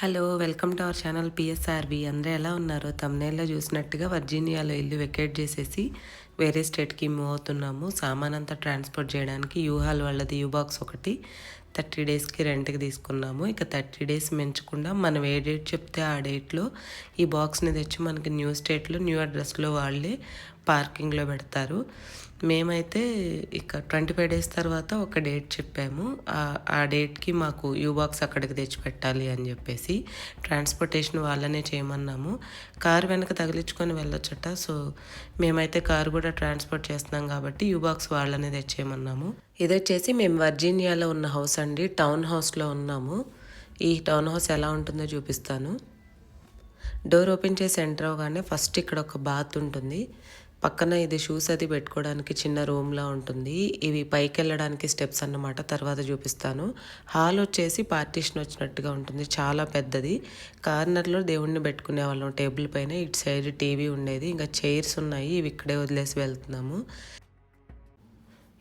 Hello welcome to our channel PSRB. అందరూ ఎలా ఉన్నారు? తమ్నేల్లో చూసినట్టుగా వర్జీనియాలో ఇల్లు వెకేట్ చేసేసి వేరే స్టేట్కి మూవ్ అవుతున్నాము. సామాన్ అంతా ట్రాన్స్పోర్ట్ చేయడానికి యూహాల్ వాళ్ళది యూ బాక్స్ ఒకటి. థర్టీ డేస్కి రెంట్కి తీసుకున్నాము. ఇక థర్టీ డేస్ మెంచకుండా మనం ఏ డేట్ చెప్తే ఆ డేట్లో ఈ బాక్స్ని తెచ్చి మనకి న్యూ స్టేట్లో న్యూ అడ్రస్లో వాళ్ళే పార్కింగ్లో పెడతారు. మేమైతే ఇక ట్వంటీ ఫైవ్ డేస్ తర్వాత ఒక డేట్ చెప్పాము. ఆ డేట్కి మాకు యూ బాక్స్ అక్కడికి తెచ్చి పెట్టాలి అని చెప్పేసి ట్రాన్స్పోర్టేషన్ వాళ్ళనే చేయమన్నాము. కారు వెనక తగిలించుకొని వెళ్ళొచ్చట. సో మేమైతే కారు కూడా ట్రాన్స్పోర్ట్ చేస్తున్నాం కాబట్టి యూ బాక్స్ వాళ్ళనే తెచ్చేయమన్నాము. ఇది వచ్చేసి మేము వర్జీనియాలో ఉన్న హౌస్ అండి. టౌన్ హౌస్లో ఉన్నాము. ఈ టౌన్ హౌస్ ఎలా ఉంటుందో చూపిస్తాను. డోర్ ఓపెన్ చేసి ఎంటర్ అవగానే ఫస్ట్ ఇక్కడ ఒక బాత్ ఉంటుంది. పక్కన ఇది షూస్ అది పెట్టుకోవడానికి చిన్న రూమ్లా ఉంటుంది. ఇవి పైకి వెళ్ళడానికి స్టెప్స్ అన్నమాట. తర్వాత చూపిస్తాను. హాల్ వచ్చేసి పార్టీషన్ వచ్చినట్టుగా ఉంటుంది. చాలా పెద్దది. కార్నర్లో దేవుణ్ణి పెట్టుకునే వాళ్ళం. టేబుల్ పైన ఇటు సైడ్ టీవీ ఉండేది. ఇంకా చైర్స్ ఉన్నాయి. ఇవి ఇక్కడే వదిలేసి వెళ్తున్నాము.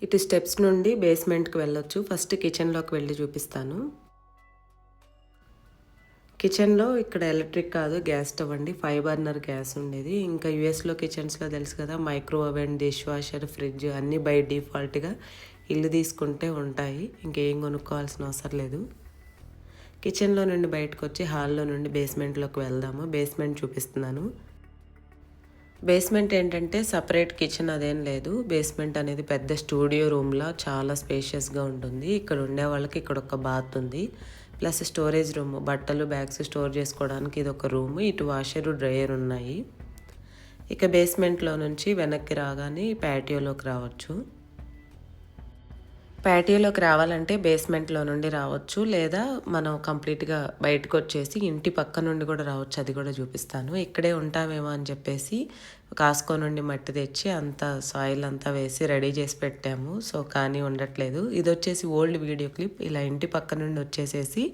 ఇటు స్టెప్స్ నుండి బేస్మెంట్కి వెళ్ళొచ్చు. ఫస్ట్ కిచెన్లోకి వెళ్ళి చూపిస్తాను. కిచెన్లో ఇక్కడ ఎలక్ట్రిక్ కాదు గ్యాస్ స్టవ్ అండి. ఫైవ్ బర్నర్ గ్యాస్ ఉండేది. ఇంకా యుఎస్లో కిచెన్స్లో తెలుసు కదా micro oven dish washer fridge అన్నీ బై డిఫాల్ట్గా ఇల్లు తీసుకుంటే ఉంటాయి. ఇంకేం కొనుక్కోవాల్సిన అవసరం లేదు. కిచెన్లో నుండి బయటకు వచ్చి హాల్లో నుండి బేస్మెంట్లోకి వెళ్దాము. బేస్మెంట్ చూపిస్తున్నాను. బేస్మెంట్ ఏంటంటే సపరేట్ కిచెన్ అదేం లేదు. బేస్మెంట్ అనేది పెద్ద స్టూడియో రూమ్లా చాలా స్పేషియస్గా ఉంటుంది. ఇక్కడ ఉండే వాళ్ళకి ఇక్కడ ఒక బాత్ ఉంది. ప్లస్ స్టోరేజ్ రూమ్ బట్టలు బ్యాగ్స్ స్టోర్ చేసుకోవడానికి ఇది ఒక రూమ్. ఇటు వాషరు డ్రయర్ ఉన్నాయి. ఇక బేస్మెంట్లో నుంచి వెనక్కి రాగానే ప్యాటియోలోకి రావచ్చు. ప్యాటియోలోకి రావాలంటే బేస్మెంట్లో నుండి రావచ్చు లేదా మనం కంప్లీట్గా బయటకు వచ్చేసి ఇంటి పక్క నుండి కూడా రావచ్చు అది కూడా చూపిస్తాను. ఇక్కడే ఉంటామేమో అని చెప్పేసి కాస్కో నుండి మట్టి తెచ్చి అంత సాయిల్ అంతా వేసి రెడీ చేసి పెట్టాము. సో కానీ ఉండట్లేదు. ఇది వచ్చేసి ఓల్డ్ వీడియో క్లిప్. ఇలా ఇంటి పక్క నుండి వచ్చేసేసి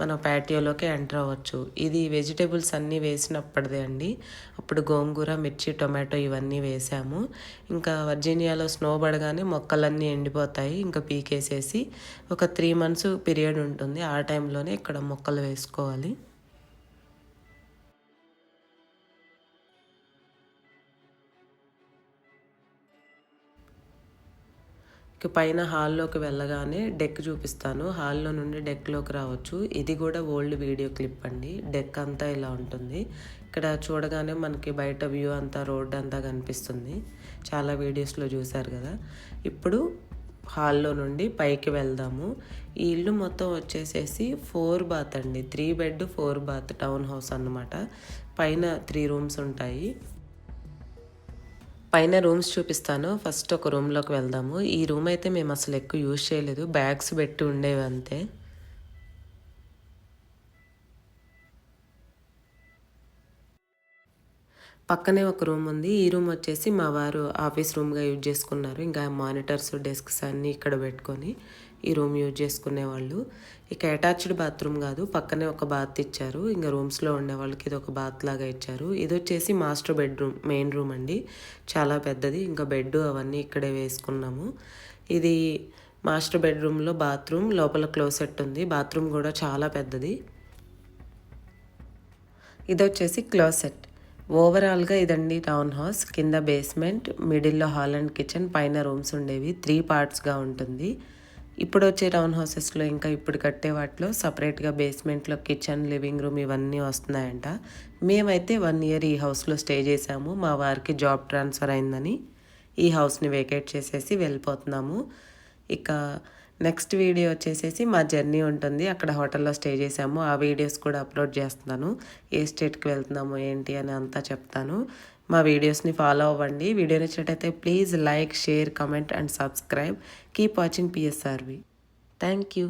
మనం ప్యాటియోలోకి ఎంటర్ అవ్వచ్చు. ఇది వెజిటేబుల్స్ అన్నీ వేసినప్పటిదే అండి. అప్పుడు గోంగూర మిర్చి టొమాటో ఇవన్నీ వేసాము. ఇంకా వర్జీనియాలో స్నో పడగానే మొక్కలన్నీ ఎండిపోతాయి. ఇంకా పీకేసేసి ఒక త్రీ మంత్స్ పీరియడ్ ఉంటుంది. ఆ టైంలోనే ఇక్కడ మొక్కలు వేసుకోవాలి. పైన హాల్లోకి వెళ్ళగానే డెక్ చూపిస్తాను. హాల్లో నుండి డెక్లోకి రావచ్చు. ఇది కూడా ఓల్డ్ వీడియో క్లిప్ అండి. డెక్ అంతా ఇలా ఉంటుంది. ఇక్కడ చూడగానే మనకి బయట వ్యూ అంతా రోడ్ అంతా కనిపిస్తుంది. చాలా వీడియోస్లో చూశారు కదా. ఇప్పుడు హాల్లో నుండి పైకి వెళ్దాము. ఈ ఇల్లు మొత్తం వచ్చేసేసి ఫోర్ బాత్ అండి. Three bed four bath town house అన్నమాట. పైన త్రీ రూమ్స్ ఉంటాయి. పైన రూమ్స్ చూపిస్తాను. ఫస్ట్ ఒక రూమ్లోకి వెళ్దాము. ఈ రూమ్ అయితే మేము అసలు ఎక్కువ యూజ్ చేయలేదు. బ్యాగ్స్ పెట్టి ఉండేవి అంతే. పక్కనే ఒక రూమ్ ఉంది. ఈ రూమ్ వచ్చేసి మా వారు ఆఫీస్ రూమ్గా యూజ్ చేసుకున్నారు. ఇంకా మానిటర్స్ డెస్క్స్ అన్నీ ఇక్కడ పెట్టుకొని. ఈ రూమ్ యూజ్ చేసుకునేవాళ్ళు. ఇక అటాచ్డ్ బాత్రూమ్ కాదు పక్కనే ఒక బాత్ ఇచ్చారు. ఇంకా రూమ్స్లో ఉండే వాళ్ళకి ఇది ఒక బాత్ లాగా ఇచ్చారు. ఇది వచ్చేసి మాస్టర్ బెడ్రూమ్ మెయిన్ రూమ్ అండి. చాలా పెద్దది. ఇంకా బెడ్ అవన్నీ ఇక్కడే వేసుకున్నాము. ఇది మాస్టర్ బెడ్రూమ్లో బాత్రూమ్ లోపల క్లోసెట్ ఉంది. బాత్రూమ్ కూడా చాలా పెద్దది. ఇది వచ్చేసి క్లోసెట్. ఓవరాల్గా ఇదండి టౌన్ హౌస్. కింద బేస్మెంట్ మిడిల్లో హాల్ అండ్ కిచెన్ పైన రూమ్స్ ఉండేవి. త్రీ పార్ట్స్గా ఉంటుంది. ఇప్పుడు వచ్చే టౌన్ హౌసెస్లో ఇంకా ఇప్పుడు కట్టే వాటిలో సపరేట్గా బేస్మెంట్లో కిచెన్ లివింగ్ రూమ్ ఇవన్నీ వస్తున్నాయంట. మేమైతే వన్ ఇయర్ ఈ హౌస్లో స్టే చేసాము మా వారికి జాబ్ ట్రాన్స్ఫర్ అయిందని ఈ హౌస్ని వేకేట్ చేసేసి వెళ్ళిపోతున్నాము. ఇక నెక్స్ట్ వీడియో వచ్చేసేసి మా జర్నీ ఉంటుంది. అక్కడ హోటల్లో స్టే చేసాము ఆ వీడియోస్ కూడా అప్లోడ్ చేస్తున్నాను. ఏ స్టేట్కి వెళ్తున్నాము ఏంటి అని అంతా చెప్తాను. మా వీడియోస్ని ఫాలో అవ్వండి. వీడియో నచ్చినట్టయితే please like share comment and subscribe. Keep watching PSRV thank you